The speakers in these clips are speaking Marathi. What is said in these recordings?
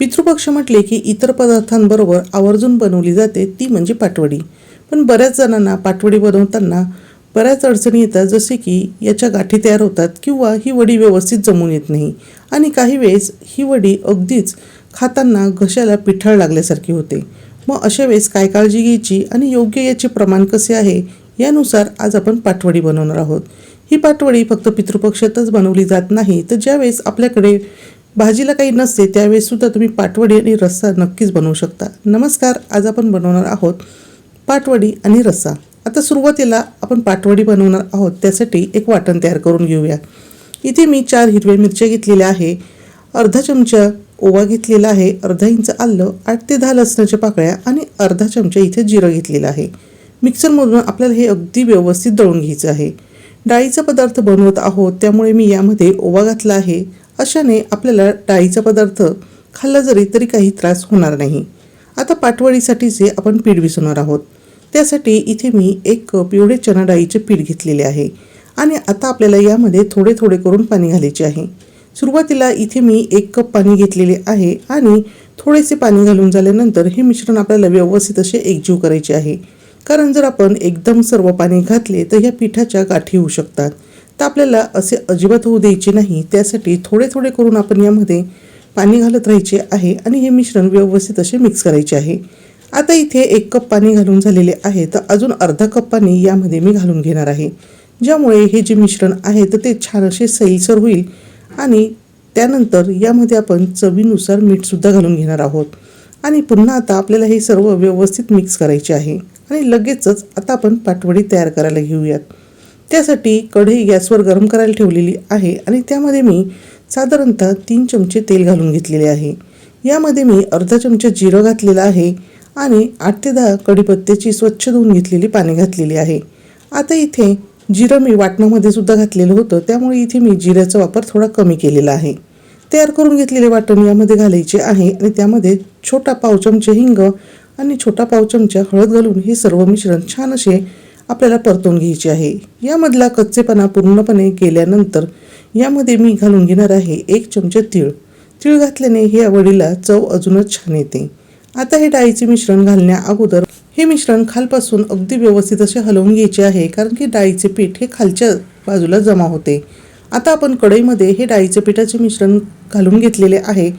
पितृपक्ष म्हटले की इतर पदार्थांबरोबर आवर्जून बनवली जाते ती म्हणजे पाटवडी. पण बऱ्याच जणांना पाटवडी बनवताना बऱ्याच अडचणी येतात जसे की याच्या गाठी तयार होतात किंवा ही वडी व्यवस्थित जमून येत नाही. आणि काही वेळेस ही वडी अगदीच खाताना घशाला पिठाळ लागल्यासारखी होते. मग अशा वेळेस काय काळजी घ्यायची आणि योग्य याचे प्रमाण कसे आहे यानुसार आज आपण पाटवडी बनवणार आहोत. ही पाटवडी फक्त पितृपक्षातच बनवली जात नाही तर ज्यावेळेस आपल्याकडे भाजीला काही नसते त्यावेळेस सुद्धा तुम्ही पाटवडी आणि रस्सा नक्कीच बनवू शकता. नमस्कार आज आपण बनवणार आहोत पाटवडी आणि रस्सा. आता सुरुवातीला आपण पाटवडी बनवणार आहोत त्यासाठी एक वाटण तयार करून घेऊया. इथे मी चार हिरव्या मिरच्या घेतलेल्या आहे अर्धा चमचा ओवा घेतलेला आहे अर्धा इंच आलं आठ ते दहा लसणाच्या पाकळ्या आणि अर्धा चमचा इथे जिरं घेतलेलं आहे. मिक्सरमधून आपल्याला हे अगदी व्यवस्थित दळून घ्यायचं आहे. डाळीचा पदार्थ बनवत आहोत त्यामुळे मी यामध्ये ओवा घातला आहे. अशाने आपल्याला डाळीचा पदार्थ खाल्ला जरी तरी काही त्रास होणार नाही. आता पाटवडीसाठीचे आपण पीठ भिजवणार आहोत त्यासाठी इथे मी एक कप एवढे चणा डाळीचे पीठ घेतलेले आहे आणि आता आपल्याला यामध्ये थोडे थोडे करून पाणी घालायचे आहे. सुरुवातीला इथे मी एक कप पाणी घेतलेले आहे आणि थोडेसे पाणी घालून झाल्यानंतर हे मिश्रण आपल्याला व्यवस्थित असे एकजीव करायचे आहे. कारण जर आपण एकदम सर्व पाणी घातले तर ह्या पिठाच्या गाठी होऊ शकतात. तर आपल्याला असे अजिबात होऊ द्यायचे नाही. त्यासाठी थोडे थोडे करून आपण यामध्ये पाणी घालत राहायचे आहे आणि हे मिश्रण व्यवस्थित असे मिक्स करायचे आहे. आता इथे एक कप पाणी घालून झालेले आहे. तर अजून अर्धा कप पाणी यामध्ये मी घालून घेणार आहे. ज्यामुळे हे जे मिश्रण आहे तर ते छान असे सैलसर होईल आणि त्यानंतर यामध्ये आपण चवीनुसार मीठसुद्धा घालून घेणार आहोत. आणि पुन्हा आता आपल्याला हे सर्व व्यवस्थित मिक्स करायचे आहे. आणि लगेचच आता आपण पाटवडी तयार करायला घेऊयात. त्यासाठी कढई गॅसवर गरम करायला ठेवलेली आहे आणि त्यामध्ये मी साधारणतः तीन चमचे तेल घालून घेतलेले आहे. यामध्ये मी अर्धा चमचा जिरं घातलेलं आहे आणि आठ ते दहा कढीपत्त्याची स्वच्छ धुवून घेतलेली पाणी घातलेली आहे. आता इथे जिरं मी वाटणामध्ये सुद्धा घातलेलं होतं त्यामुळे इथे मी जिऱ्याचा वापर थोडा कमी केलेला आहे. तयार करून घेतलेले वाटण यामध्ये घालायचे आहे आणि त्यामध्ये छोटा पाव चमचे हिंग आणि छोटा पाव चमचा हळद घालून हे सर्व मिश्रण छान असे आपल्याला परतून घ्यायची आहे. यामधला कच्चेपणा पूर्णपणे गेल्यानंतर यामध्ये मी घालून घेणार आहे एक चमचे तीळ. तीळ घातल्याने हे वडीला चव अजूनच छान येते. आता हे डाळीचे मिश्रण घालण्या अगोदर हे मिश्रण खालपासून अगदी व्यवस्थित असे हलवून घ्यायचे आहे कारण की डाळीचे पीठ हे खालच्या बाजूला जमा होते. आता आपण कढईमध्ये हे डाळीचे पिठाचे मिश्रण घालून घेतलेले आहे.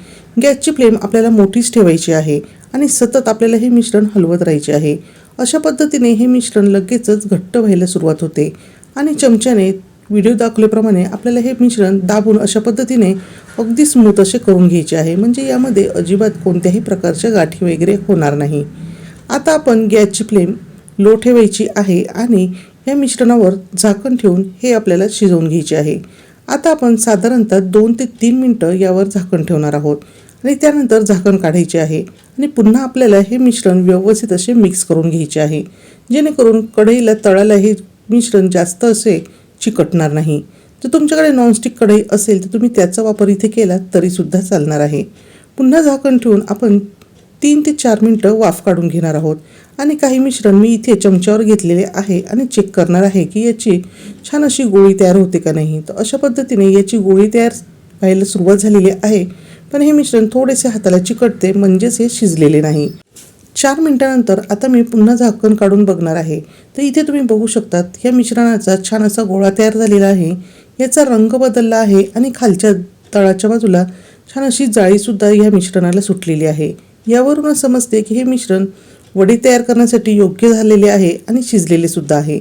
गॅसची फ्लेम आपल्याला मोठीच ठेवायची आहे आणि सतत आपल्याला हे मिश्रण हलवत राहायचे आहे. अशा पद्धतीने हे मिश्रण लगेचच घट्ट व्हायला सुरुवात होते. आणि चमच्याने व्हिडिओ दाखवल्याप्रमाणे आपल्याला हे मिश्रण दाबून अशा पद्धतीने अगदी स्मूथ असे करून घ्यायचे आहे. म्हणजे यामध्ये अजिबात कोणत्याही प्रकारच्या गाठी वगैरे होणार नाही. आता आपण गॅसची फ्लेम लो ठेवायची आहे आणि या मिश्रणावर झाकण ठेवून हे आपल्याला शिजवून घ्यायचे आहे. आता आपण साधारणतः दोन ते तीन मिनटं यावर झाकण ठेवणार आहोत. आणि त्यानंतर झाकण काढायचे आहे. आणि पुन्हा आपल्याला हे मिश्रण व्यवस्थित असे मिक्स करून घ्यायचे आहे. जेणेकरून कढईला तळाला हे मिश्रण जास्त असे चिकटणार नाही. जर तुमच्याकडे नॉनस्टिक कढई असेल तर तुम्ही त्याचा वापर इथे केला तरीसुद्धा चालणार आहे. पुन्हा झाकण ठेवून आपण तीन ते चार मिनटं वाफ काढून घेणार आहोत. आणि काही मिश्रण मी इथे चमच्यावर घेतलेले आहे आणि चेक करणार आहे की याची छान अशी गोळी तयार होते का नाही. तर अशा पद्धतीने याची गोळी तयार व्हायला सुरुवात झालेली आहे. पण हे मिश्रण थोडेसे हाताला चिकटते म्हणजेच हे शिजलेले नाही. चार मिनिटानंतर आता मी पुन्हा झाकण काढून बघणार आहे. तर इथे तुम्ही बघू शकतात या मिश्रणाचा छान असा गोळा तयार झालेला आहे. याचा रंग बदलला आहे आणि खालच्या तळाच्या बाजूला छान अशी जाळीसुद्धा या मिश्रणाला सुटलेली आहे. यावरूनच समजते की हे मिश्रण वडी तयार करण्यासाठी योग्य झालेले आहे आणि शिजलेले सुद्धा आहे.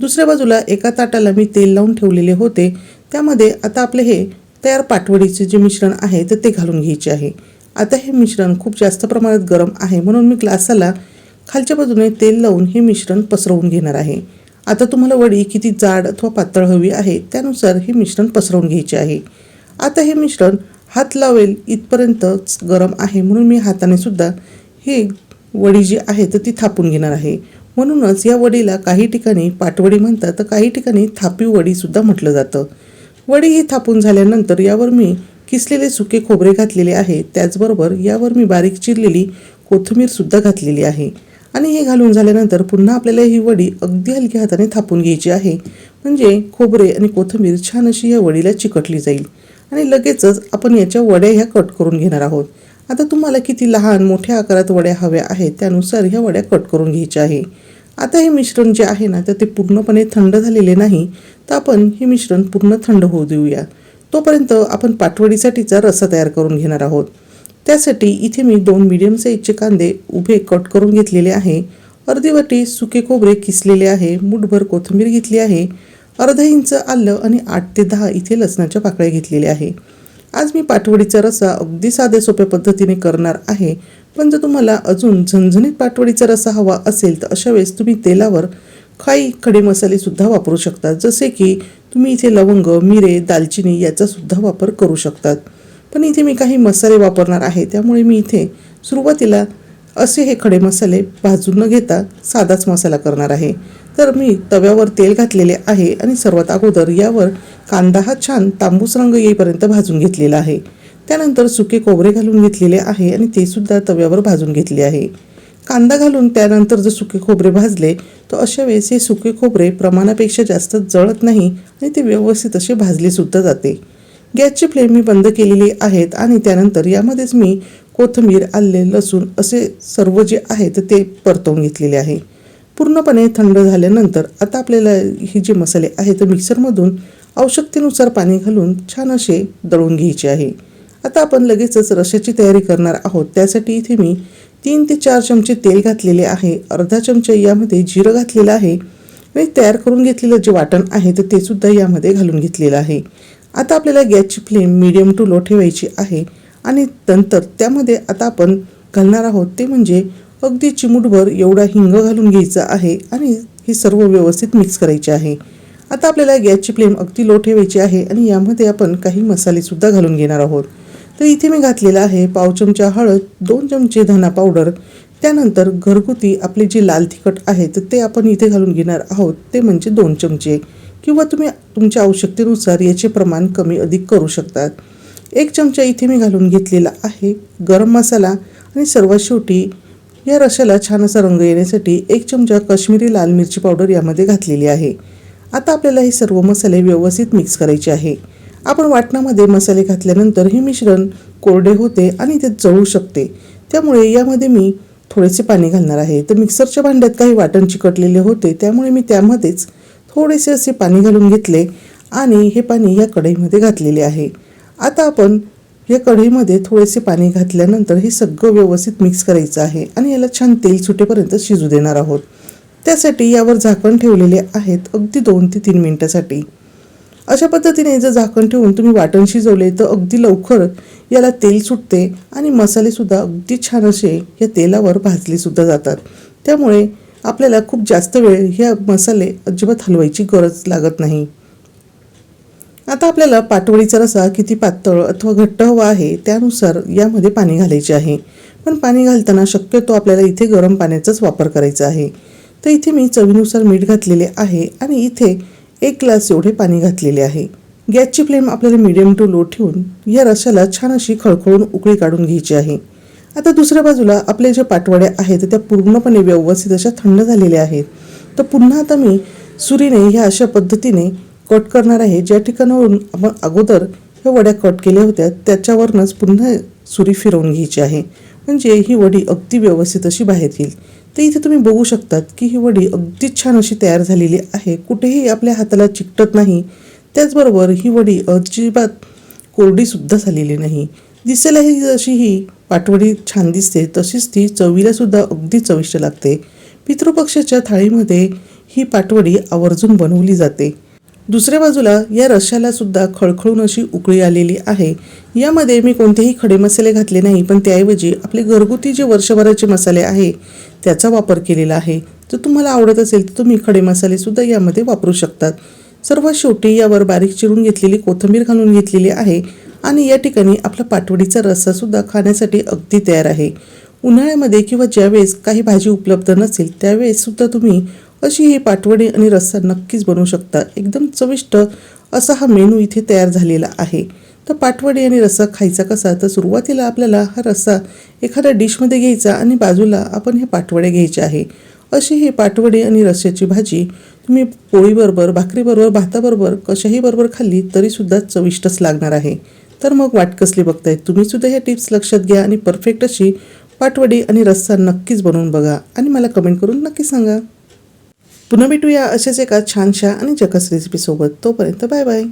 दुसऱ्या बाजूला एका ताटाला मी तेल लावून ठेवलेले होते. त्यामध्ये आता आपले हे तयार पाटवडीचे जे मिश्रण आहे तर ते घालून घ्यायचे आहे. आता हे मिश्रण खूप जास्त प्रमाणात गरम आहे म्हणून मी ग्लासाला खालच्या बाजूने तेल लावून हे मिश्रण पसरवून घेणार आहे. आता तुम्हाला वडी किती जाड अथवा पातळ हवी आहे त्यानुसार हे मिश्रण पसरवून घ्यायचे आहे. आता हे मिश्रण हात लावेल इथपर्यंतच गरम आहे म्हणून मी हाताने सुद्धा हे वडी जी आहे तर ती थापून घेणार आहे. म्हणूनच या वडीला काही ठिकाणी पाटवडी म्हणतात तर काही ठिकाणी थापी वडीसुद्धा म्हटलं जातं. वडी ही थापून झाल्यानंतर यावर मी किसलेले सुके खोबरे घातलेले आहे. त्याचबरोबर यावर मी बारीक चिरलेली कोथिंबीरसुद्धा घातलेली आहे. आणि हे घालून झाल्यानंतर पुन्हा आपल्याला ही वडी अगदी हलक्या हाताने थापून घ्यायची आहे. म्हणजे खोबरे आणि कोथिंबीर छान अशी या वडीला चिकटली जाईल. आणि लगेचच आपण याच्या वड्या ह्या कट करून घेणार आहोत. आता तुम्हाला किती लहान मोठ्या आकारात वड्या हव्या आहेत त्यानुसार ह्या वड्या कट करून घ्यायच्या आहे. आता हे मिश्रण जे आहे ना तर ते पूर्णपणे थंड झालेले नाही तर आपण हे मिश्रण पूर्ण थंड होऊ देऊया. तोपर्यंत आपण पाटवडीसाठीचा रस्सा तयार करून घेणार आहोत. त्यासाठी इथे मी दोन मिडियम साईजचे कांदे उभे कट करून घेतलेले आहे. अर्धी वाटी सुके खोबरे किसलेले आहे मुठभर कोथिंबीर घेतली आहे. अर्धा इंच आलं आणि आठ ते दहा इथे लसणाच्या पाकळ्या घेतलेल्या आहे. आज मी पाटवडीचा रस्सा अगदी साध्या सोप्या पद्धतीने करणार आहे. पण जर तुम्हाला अजून झणझणीत पाटवडीचा रस्सा हवा असेल तर अशा वेळेस तुम्ही तेलावर काही खडे मसालेसुद्धा वापरू शकता. जसे की तुम्ही इथे लवंग मिरे दालचिनी याचासुद्धा वापर करू शकतात. पण इथे मी काही मसाले वापरणार आहे त्यामुळे मी इथे सुरुवातीला असे हे खडे मसाले भाजून न घेता साधाच मसाला करणार आहे. तर मी तव्यावर तेल घातलेले आहे आणि सर्वात अगोदर यावर कांदा हा छान तांबूस रंग येईपर्यंत भाजून घेतलेला आहे. त्यानंतर सुके खोबरे घालून घेतलेले आहे आणि ते सुद्धा तव्यावर भाजून घेतले आहे. कांदा घालून त्यानंतर जर सुके खोबरे भाजले तर अशा वेळेस हे सुके खोबरे प्रमाणापेक्षा जास्त जळत नाही आणि ते व्यवस्थित असे भाजले सुद्धा जाते. गॅसची फ्लेम मी बंद केलेली आहेत आणि त्यानंतर यामध्येच मी कोथिंबीर आले लसूण असे सर्व जे आहे तर ते परतवून घेतलेले आहे. पूर्णपणे थंड झाल्यानंतर आता आपल्याला हे जे मसाले आहेत तर मिक्सरमधून आवश्यकतेनुसार पाणी घालून छान असे दळून घ्यायचे आहे. आता आपण लगेचच रशाची तयारी करणार आहोत. त्यासाठी इथे मी तीन ते चार चमचे तेल घातलेले आहे. अर्धा चमचा यामध्ये जिरं घातलेलं आहे. आणि तयार करून घेतलेलं जे वाटण आहे तर ते सुद्धा यामध्ये घालून घेतलेलं आहे. आता आपल्याला गॅसची फ्लेम मीडियम टू लो ठेवायची आहे आणि नंतर त्यामध्ये आता आपण घालणार आहोत ते म्हणजे अगदी चिमूटभर एवढा हिंग घालून घ्यायचा आहे आणि हे सर्व व्यवस्थित मिक्स करायचे आहे. आता आपल्याला गॅसची फ्लेम अगदी लो ठेवायची आहे आणि यामध्ये आपण काही मसालेसुद्धा घालून घेणार आहोत. तर इथे मी घातलेला आहे पाव चमचा हळद दोन चमचे धना पावडर त्यानंतर घरगुती आपले जे लाल तिखट आहे तर ते आपण इथे घालून घेणार आहोत ते म्हणजे दोन चमचे. किंवा तुम्ही तुमच्या आवश्यकतेनुसार याचे प्रमाण कमी अधिक करू शकतात. एक चमचा इथे मी घालून घेतलेला आहे गरम मसाला आणि सर्वात शेवटी या रशाला छान असा रंग येण्यासाठी एक चमचा काश्मीरी लाल मिरची पावडर यामध्ये घातलेली आहे. आता आपल्याला हे सर्व मसाले व्यवस्थित मिक्स करायचे आहे. आपण वाटणामध्ये मसाले घातल्यानंतर हे मिश्रण कोरडे होते आणि ते जळू शकते. त्यामुळे यामध्ये मी थोडेसे पाणी घालणार आहे. तर मिक्सरच्या भांड्यात काही वाटण चिकटलेले होते त्यामुळे मी त्यामध्येच थोडेसे असे पाणी घालून घेतले आणि हे पाणी या कढईमध्ये घातलेले आहे. आता आपण या कढईमध्ये थोडेसे पाणी घातल्यानंतर हे सगळं व्यवस्थित मिक्स करायचं आहे आणि याला छान तेल सुटेपर्यंत शिजू देणार आहोत. त्यासाठी यावर झाकण ठेवलेले आहेत अगदी दोन ते तीन मिनटासाठी. अशा पद्धतीने जर झाकण ठेवून तुम्ही वाटण शिजवले तर अगदी लवकर याला तेल सुटते आणि मसालेसुद्धा अगदी छान असे या तेलावर भाजले सुद्धा जातात. त्यामुळे आपल्याला खूप जास्त वेळ हे मसाले अजिबात हलवायची गरज लागत नाही. आता आपल्याला पाटवडीचा रसा किती पातळ अथवा घट्ट हवा आहे त्यानुसार यामध्ये पाणी घालायचे आहे. पण पाणी घालताना शक्यतो आपल्याला इथे गरम पाण्याचाच वापर करायचा आहे. तर इथे मी चवीनुसार मीठ घातलेले आहे आणि इथे एक ग्लास एवढे पाणी घातलेले आहे. गॅसची फ्लेम आपल्याला मिडियम टू लो ठेवून या रशाला छान अशी खळखळून उकळी काढून घ्यायची आहे. आता दुसऱ्या बाजूला आपले जे पाटवड्या आहेत त्या पूर्णपणे व्यवस्थित अशा थंड झालेल्या आहेत. तर पुन्हा आता मी सुरीने ह्या अशा पद्धतीने कट करणार आहे. ज्या ठिकाणावरून आपण अगोदर ह्या वड्या कट केल्या होत्या त्याच्यावरनंच पुन्हा सुरी फिरवून घ्यायची आहे. म्हणजे ही वडी अगदी व्यवस्थित अशी बाहेर येईल. तर इथे तुम्ही बघू शकतात की ही वडी अगदी छान अशी तयार झालेली आहे. कुठेही आपल्या हाताला चिकटत नाही. त्याचबरोबर ही वडी अजिबात कोरडीसुद्धा झालेली नाही. दिसायलाही जशी ही पाटवडी छान दिसते. तशीच ती चवीला सुद्धा अगदी चविष्ट लागते. पितृपक्षाच्या थाळीमध्ये ही पाटवडी आवर्जून बनवली जाते. दुसऱ्या बाजूला या रश्याला सुद्धा खळखळून अशी उकळी आलेली आहे. यामध्ये मी कोणतेही खडे मसाले घातले नाही पण त्याऐवजी आपले घरगुती जे वर्षभराचे मसाले आहे त्याचा वापर केलेला आहे. जर तुम्हाला आवडत असेल तर तुम्ही खडे मसाले सुद्धा यामध्ये वापरू शकतात. सर्वात शेवटी यावर बारीक चिरून घेतलेली कोथिंबीर घालून घेतलेली आहे. आणि या ठिकाणी आपला पाटवडीचा रस्सासुद्धा खाण्यासाठी अगदी तयार आहे. उन्हाळ्यामध्ये किंवा ज्यावेळेस काही भाजी उपलब्ध नसेल त्यावेळेससुद्धा तुम्ही अशी ही पाटवडी आणि रस्सा नक्कीच बनवू शकता. एकदम चविष्ट असा हा मेनू इथे तयार झालेला आहे. तर पाटवडी आणि रस्सा खायचा कसा? तर सुरुवातीला आपल्याला हा रस्सा एखाद्या डिशमध्ये घ्यायचा आणि बाजूला आपण हे पाटवडे घ्यायचे आहे. अशी ही पाटवडी आणि रस्स्याची भाजी तुम्ही पोळीबरोबर भाकरीबरोबर भाताबरोबर कशाही बरोबर खाल्ली तरीसुद्धा चविष्टच लागणार आहे. तर मग वाट कसली बघताय? तुम्ही सुद्धा ह्या टिप्स लक्षात घ्या आणि परफेक्ट अशी पाटवडी आणि रस्सा नक्कीच बनवून बघा आणि मला कमेंट करून नक्की सांगा. पुन्हा भेटूया असेच एका छानशा आणि जकस रेसिपीसोबत तोपर्यंत बाय बाय